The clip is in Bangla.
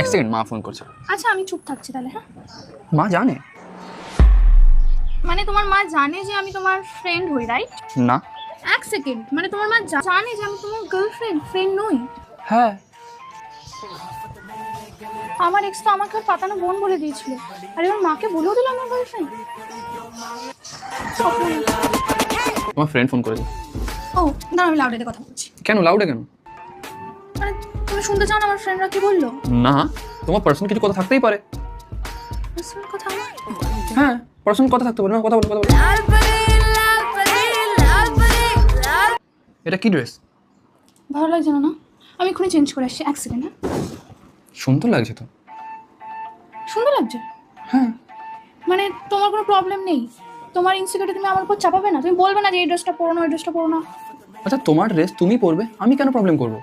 এক সেকেন্ড মা ফোন করছে। আচ্ছা আমি চুপ থাকছি তাহলে হ্যাঁ? মা জানে। মানে তোমার মা জানে যে আমি তোমার ফ্রেন্ড হই রাইট না। এক সেকেন্ড মানে তোমার মা জানে যে আমি তোমার গার্লফ্রেন্ড ফ্রেন্ড নই। হ্যাঁ। আমার এক্স তো আমাকে ওর পাতানো বোন বলে দিয়েছিল। আর এবার মাকে বলেও দিল আমার গার্লফ্রেন্ড তোমার ফ্রেন্ড ফোন করেছে। ও না আমি লাউডেতে কথা বলছি। কেন লাউডে কেন? মানে তুমি শুনতে চাও না আমার ফ্রেন্ডরা কি বলল? না তোমার পার্সোনাল কিছু কথা থাকতেই পারে। Personal কথা আমার? হ্যাঁ পার্সোনাল কথা থাকতে পারে না কথা বলো কথা বলো। এটা কি ড্রেস ভালো লাগছে না না? আমি এক্ষুনি চেঞ্জ করে আসছি এক সেকেন্ড হ্যাঁ? সুন্দর লাগছে তো। সুন্দর লাগছে? হ্যাঁ। মানে তোমার কোনো প্রবলেম নেই? তোমার ইনসিকিউরিটি তুমি আমার উপর চাপাবে না? তুমি বলবে না যে এই ড্রেসটা পরো না ওই ড্রেসটা পরো না। আচ্ছা তোমার ড্রেস তুমি পরবে আমি কেন প্রবলেম করব?